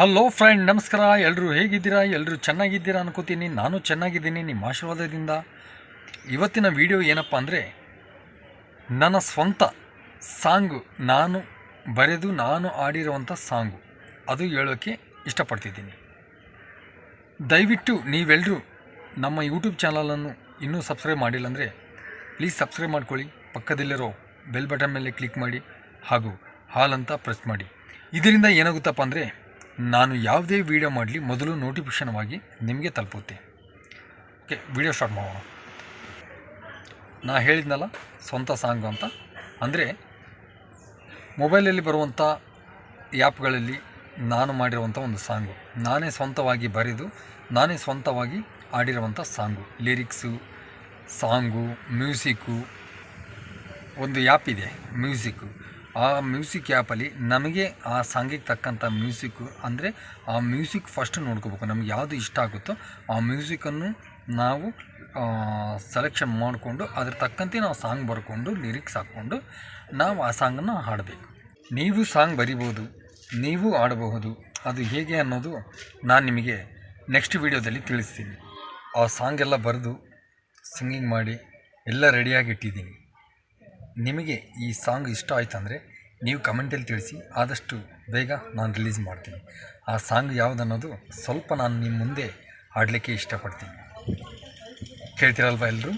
Hello friend ನಮಸ್ಕಾರ. ಎಲ್ಲರೂ ಹೇಗಿದ್ದೀರಾ? ಎಲ್ಲರೂ ಚೆನ್ನಾಗಿದ್ದೀರಾ ಅನ್ಕೋತೀನಿ. ನಾನು ಚೆನ್ನಾಗಿದ್ದೀನಿ. ನಿಮ್ಮ ಆಶೀರ್ವಾದದಿಂದ. ಇವತ್ತಿನ ವಿಡಿಯೋ ಏನಪ್ಪ ಅಂದರೆ, ನನ್ನ ಸ್ವಂತ ಸಾಂಗು ನಾನು ಬರೆದು ನಾನು ಆಡಿರುವಂಥ ಸಾಂಗು. ಅದು ಹೇಳೋಕ್ಕೆ ಇಷ್ಟಪಡ್ತಿದ್ದೀನಿ. ದಯವಿಟ್ಟು ನೀವೆಲ್ಲರೂ ನಮ್ಮ ಯೂಟ್ಯೂಬ್ ಚಾನಲನ್ನು ಇನ್ನೂ ಸಬ್ಸ್ಕ್ರೈಬ್ ಮಾಡಿಲ್ಲ ಅಂದರೆ ಪ್ಲೀಸ್ ಸಬ್ಸ್ಕ್ರೈಬ್ ಮಾಡ್ಕೊಳ್ಳಿ. ಪಕ್ಕದಲ್ಲಿರೋ ಬೆಲ್ ಬಟನ್ ಮೇಲೆ ಕ್ಲಿಕ್ ಮಾಡಿ ಹಾಗೂ ಹಾಲ್ ಅಂತ ಪ್ರೆಸ್ ಮಾಡಿ. ಇದರಿಂದ ಏನಾಗುತ್ತಪ್ಪ ಅಂದರೆ ನಾನು ಯಾವುದೇ ವೀಡಿಯೋ ಮಾಡಲಿ, ಮೊದಲು ನೋಟಿಫಿಕೇಷನ್ವಾಗಿ ನಿಮಗೆ ತಲುಪುತ್ತೆ. ಓಕೆ ವೀಡಿಯೋ ಸ್ಟಾರ್ಟ್ ಮಾಡೋಣ. ನಾ ಹೇಳಿದ್ನಲ್ಲ, ಸ್ವಂತ ಸಾಂಗು ಅಂತ. ಅಂದರೆ ಮೊಬೈಲಲ್ಲಿ ಬರುವಂಥ ಆ್ಯಪ್ಗಳಲ್ಲಿ ನಾನು ಮಾಡಿರುವಂಥ ಒಂದು ಸಾಂಗು. ನಾನೇ ಸ್ವಂತವಾಗಿ ಬರೆದು, ನಾನೇ ಸ್ವಂತವಾಗಿ ಆಡಿರುವಂಥ ಸಾಂಗು. ಲಿರಿಕ್ಸು ಸಾಂಗು ಮ್ಯೂಸಿಕ್ಕು ಒಂದು ಆ್ಯಪ್ ಇದೆ ಮ್ಯೂಸಿಕ್ಕು ಆ ಮ್ಯೂಸಿಕ್ ಆ್ಯಪಲ್ಲಿ ನಮಗೆ ಆ ಸಾಂಗಿಗೆ ತಕ್ಕಂಥ ಮ್ಯೂಸಿಕ್ ಅಂದರೆ ಆ ಮ್ಯೂಸಿಕ್ ಫಸ್ಟ್ ನೋಡ್ಕೋಬೇಕು. ನಮ್ಗೆ ಯಾವುದು ಇಷ್ಟ ಆಗುತ್ತೋ ಆ ಮ್ಯೂಸಿಕನ್ನು ನಾವು ಸೆಲೆಕ್ಷನ್ ಮಾಡಿಕೊಂಡು ಅದ್ರ ತಕ್ಕಂತೆ ನಾವು ಸಾಂಗ್ ಬರ್ಕೊಂಡು ಲಿರಿಕ್ಸ್ ಹಾಕ್ಕೊಂಡು ನಾವು ಆ ಸಾಂಗನ್ನು ಹಾಡಬೇಕು. ನೀವು ಸಾಂಗ್ ಬರಿಬೋದು, ನೀವು ಹಾಡಬಹುದು, ಅದು ಹೇಗೆ ಅನ್ನೋದು ನಾನು ನಿಮಗೆ ನೆಕ್ಸ್ಟ್ ವೀಡಿಯೋದಲ್ಲಿ ತಿಳಿಸ್ತೀನಿ. ಆ ಸಾಂಗ್ ಎಲ್ಲ ಬರೆದು ಸಿಂಗಿಂಗ್ ಮಾಡಿ ಎಲ್ಲ ರೆಡಿಯಾಗಿ ಇಟ್ಟಿದ್ದೀನಿ. ನಿಮಗೆ ಈ ಸಾಂಗ್ ಇಷ್ಟ ಆಯ್ತಂದರೆ ನೀವು ಕಮೆಂಟಲ್ಲಿ ತಿಳಿಸಿ, ಆದಷ್ಟು ಬೇಗ ನಾನು ರಿಲೀಸ್ ಮಾಡ್ತೀನಿ. ಆ ಸಾಂಗ್ ಯಾವುದನ್ನೋದು ಸ್ವಲ್ಪ ನಾನು ನಿಮ್ಮ ಮುಂದೆ ಹಾಡಲಿಕ್ಕೆ ಇಷ್ಟಪಡ್ತೀನಿ. ಕೇಳ್ತೀರಲ್ವ ಎಲ್ಲರೂ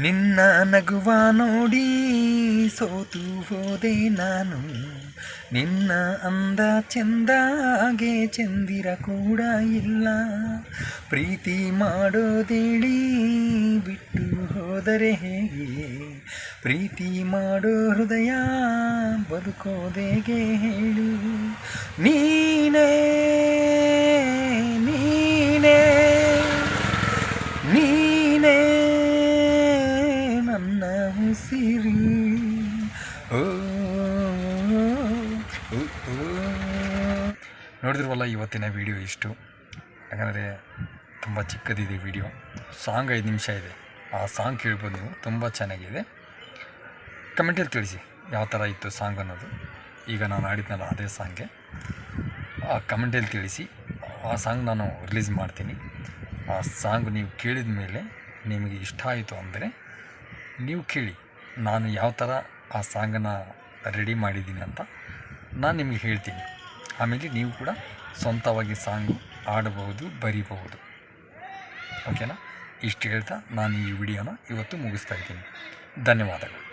ನಿನ್ನ ನಗುವ ನೋಡಿ ಸೋತು ಹೋದೆ ನಾನು. ನಿನ್ನ ಅಂದ ಚೆಂದಾಗೆ ಚೆಂದಿರ ಕೂಡ ಇಲ್ಲ. ಪ್ರೀತಿ ಮಾಡೋದೇಳಿ ಬಿಟ್ಟು ಹೋದರೆ ಹೇಗೆ? ಪ್ರೀತಿ ಮಾಡೋ ಹೃದಯ ಬದುಕೋದೇಗೆ ಹೇಳು. ನೀನೇ ನೀನೇ ನೀನೇ ನನ್ನ ಉಸಿರಿ. ಓ. ನೋಡಿದ್ರವಲ್ಲ ಇವತ್ತಿನ ವಿಡಿಯೋ ಇಷ್ಟು? ಯಾಕಂದರೆ ತುಂಬ ಚಿಕ್ಕದಿದೆ ವಿಡಿಯೋ. ಸಾಂಗ್ ಐದು ನಿಮಿಷ ಇದೆ. ಆ ಸಾಂಗ್ ಕೇಳ್ಬೋದು. ನೀವು ತುಂಬ ಚೆನ್ನಾಗಿದೆ. ಕಮೆಂಟಲ್ಲಿ ತಿಳಿಸಿ ಯಾವ ಥರ ಇತ್ತು ಸಾಂಗ್ ಅನ್ನೋದು. ಈಗ ನಾನು ಆಡಿದ್ನಲ್ಲ ಅದೇ ಸಾಂಗ್ಗೆ ಆ ಕಮೆಂಟಲ್ಲಿ ತಿಳಿಸಿ ಆ ಸಾಂಗ್ ನಾನು ರಿಲೀಸ್ ಮಾಡ್ತೀನಿ. ಆ ಸಾಂಗ್ ನೀವು ಕೇಳಿದ ಮೇಲೆ ನಿಮಗೆ ಇಷ್ಟ ಆಯಿತು ಅಂದರೆ ನೀವು ಕೇಳಿ. ನಾನು ಯಾವ ಥರ ಆ ಸಾಂಗನ್ನು ರೆಡಿ ಮಾಡಿದ್ದೀನಿ ಅಂತ ನಾನು ನಿಮಗೆ ಹೇಳ್ತೀನಿ. ಆಮೇಲೆ ನೀವು ಕೂಡ ಸ್ವಂತವಾಗಿ ಸಾಂಗ್ ಆಡಬಹುದು, ಬರೀಬಹುದು. ಓಕೆನಾ ಇಷ್ಟು ಹೇಳ್ತಾ ನಾನು ಈ ವಿಡಿಯೋನ ಇವತ್ತು ಮುಗಿಸ್ತಾ ಇದ್ದೀನಿ. ಧನ್ಯವಾದಗಳು.